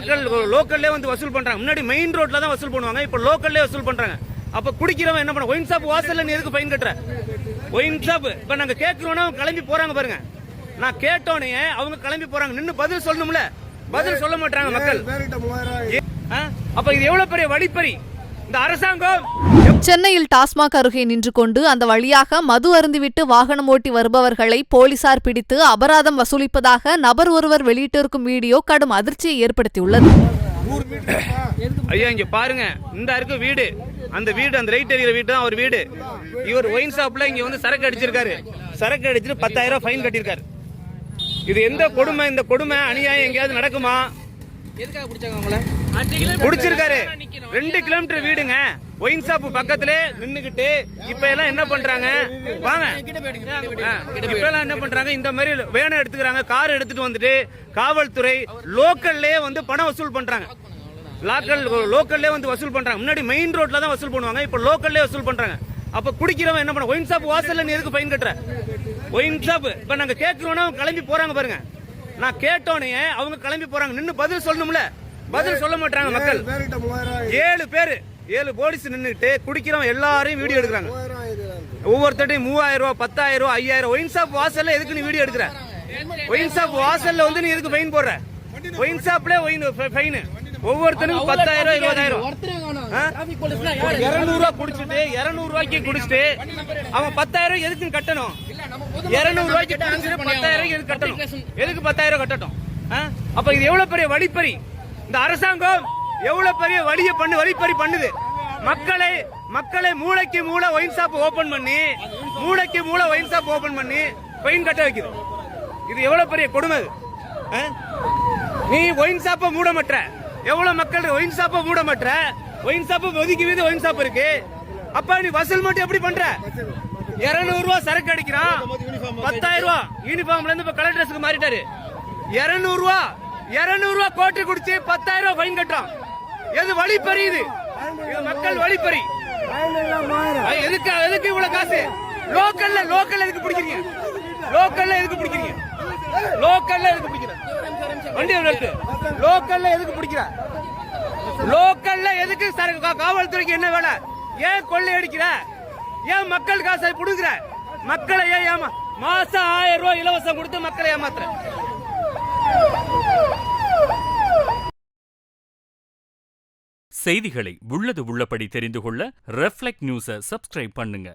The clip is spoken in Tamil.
லாக்கல் லோக்கல்லே வந்து வசூல் பண்றாங்க. முன்னாடி மெயின் ரோட்ல தான் வசூல் பண்ணுவாங்க இப்போ லோக்கல்லே வசூல் பண்றாங்க. அப்ப குடிக்கிறவன் என்ன பண்ண ஒயின் ஷாப் வாசல்ல நீ எதுக்கு ஃபைன் கட்டுற? ஒயின் ஷாப் இப்ப நாங்க கேட்கிறோம்னா அவங்க கிளம்பி போறாங்க பாருங்க. நான் கேட்டோனே அவங்க கிளம்பி போறாங்க. நின்னு பதில் சொல்லணும்ல. பதில் சொல்ல மாட்டாங்க மக்கள்? அப்ப இது எவ்வளவு பெரிய வழிப்பறி? இந்த அரசாங்கம். சென்னையில் டாஸ்மாக் அருகே நின்று கொண்டு அந்த வழியாக மது அருந்திவிட்டு வாகனம் ஓட்டி வருபவர்களை போலீசார் பிடித்து அபராதம் வசூலிப்பதாக நபர் ஒருவர் வெளியிட்டிருக்கும் வீடியோ கடும் அதிர்ச்சியை ஏற்படுத்தியுள்ளது. ஐயா இங்க பாருங்க. இந்த இருக்கு வீடு. அந்த வீடு அந்த ரைட் எறிகிற வீடு தான் அவர் வீடு. இவர் ஒயின் ஷாப்ல இங்க வந்து சரக்கு அடிச்சிருக்காரு. சரக்கு அடிச்சுட்டு பத்தாயிரம் ரூபாய் ஃபைன் கட்டியிருக்காரு. இது எந்த கொடுமை? இந்த கொடுமை அநியாயம் எங்கேயாவது நடக்குமா? எதுக்காக பிடிச்சாங்க உங்களை? குடிச்சிருக்காரு ரெண்டு கிலோமீட்டர் வீடுங்க. ஒயின் ஷாப் பக்கத்திலே நின்னுகிட்டு இப்ப எல்லாம் என்ன பண்றாங்க? வாங்க. இப்ப எல்லாம் என்ன பண்றாங்க? இந்த மாதிரி வேனை எடுத்துக்கிறாங்க. கார் எடுத்துட்டு வந்துட்டு காவல்துறை லோக்கல்லே வந்து பணம் வசூல் பண்றாங்க. லாக்கல் லோக்கல்லே வந்து வசூல் பண்றாங்க. முன்னாடி மெயின் ரோட்ல தான் வசூல் பண்ணுவாங்க. இப்போ லோக்கல்லே வசூல் பண்றாங்க. அப்ப குடிக்கிறவன் என்ன பண்ண ஒயின் ஷாப் வாசல்ல நீ எதுக்கு ஃபைன் கட்டுற? ஒயின் ஷாப் இப்ப நாங்க கேட்கிறோம்னா கிளம்பி போறாங்க பாருங்க. நான் கேட்டோனே அவங்க கிளம்பி போறாங்க. நின்னு பதில் சொல்லணும்ல. பதில் சொல்ல மாட்டாங்க மக்கள். ஏழு பேரு. ஏழு போலீஸ் நின்னுட்டு குடிக்கிறவன் எல்லாரையும் வீடியோ எடுக்கிறாங்க. ஒவ்வொருத்தட்டையும் மூவாயிரம் ரூபாய் பத்தாயிரம் ரூபாய் ஐயாயிரம் ஒயின் ஷாப் வாசல்ல எதுக்கு நீ வீடியோ எடுக்கிற? ஒயின் ஷாப் வாசல்ல வந்து நீ எதுக்கு ஃபைன் போடுற? ஒயின் ஷாப்ல ஒயின் ஃபைன் ஒவ்வொருத்தனுக்கும் பத்தாயிரம் இருபதாயிரம் ஒருத்தரே காணோம் ஆ? டிராபிக் போலீஸ்லாம் யாரு இருநூறு ரூபாய் குடிச்சிட்டு இருநூறு ரூபாய்க்கு குடிச்சிட்டு அவன் பத்தாயிரம் எதுக்கு கட்டணும்? இருநூறு ரூபாய்க்கு குடிச்சிட்டு பத்தாயிரம் எதுக்கு கட்டணும்? எதுக்கு பத்தாயிரம் கட்டட்டும்? அப்ப இது எவ்வளவு பெரிய வழிப்பறி? இந்த அரசாங்கம் எவ்வளவு பெரிய வழியை பண்ணு வழிப்பறி பண்ணுது? மக்களை மக்களை மூளைக்கு மூளை ஒயின் ஷாப் ஓபன் பண்ணி மூளைக்கு மூளை ஒயின் ஷாப் ஓபன் பண்ணி ஃபைன் கட்ட வைக்குது. இது எவ்வளவு பெரிய கொடுமை? நீ ஒயின் ஷாப்பை மூட மாட்ற எவ்வளவு மக்கள் ஒயின் ஷாப்பை மூட மாட்ற ஒயின் ஷாப் ஒதுக்கி வீதி ஒயின் ஷாப் இருக்கு. அப்ப நீ வசூல் மட்டும் எப்படி பண்ற? இருநூறு ரூபா சரக்கு அடிக்கிறான். பத்தாயிரம் ரூபா. யூனிஃபார்ம்ல இருந்து இப்ப கலர் ட்ரெஸ்க்கு மாறிட்டாரு. இருநூறு ரூபா. இருநூறு ரூபா கோட்டு குடிச்சு பத்தாயிரம் ரூபா ஃபைன் கட்டுறான். எது வழி பறியுது? மக்கள் வழி பறி. எதுக்கு எதுக்கு இவ்வளவு காசு? லோக்கல்ல லோக்கல்ல எதுக்கு பிடிக்கிறீங்க? லோக்கல்ல எதுக்கு பிடிக்கிறீங்க? லோக்கல்ல எதுக்கு பிடிக்கிற வண்டி லோக்கல்ல எதுக்கு பிடிக்கிற? லோக்கல்ல எதுக்கு சரக்கு காவல்துறைக்கு என்ன வேலை? ஏன் கொள்ளை அடிக்கிற? ஏன் மக்கள் காசை புடுங்குற? மக்களை ஏன் ஏமா மாசம் ஆயிரம் ரூபாய் இலவசம் கொடுத்து மக்களை ஏமாத்துற? செய்திகளை உள்ளது உள்ளபடி தெரிந்து கொள்ள ரெஃப்ளெக்ட் நியூஸை சப்ஸ்கிரைப் பண்ணுங்க.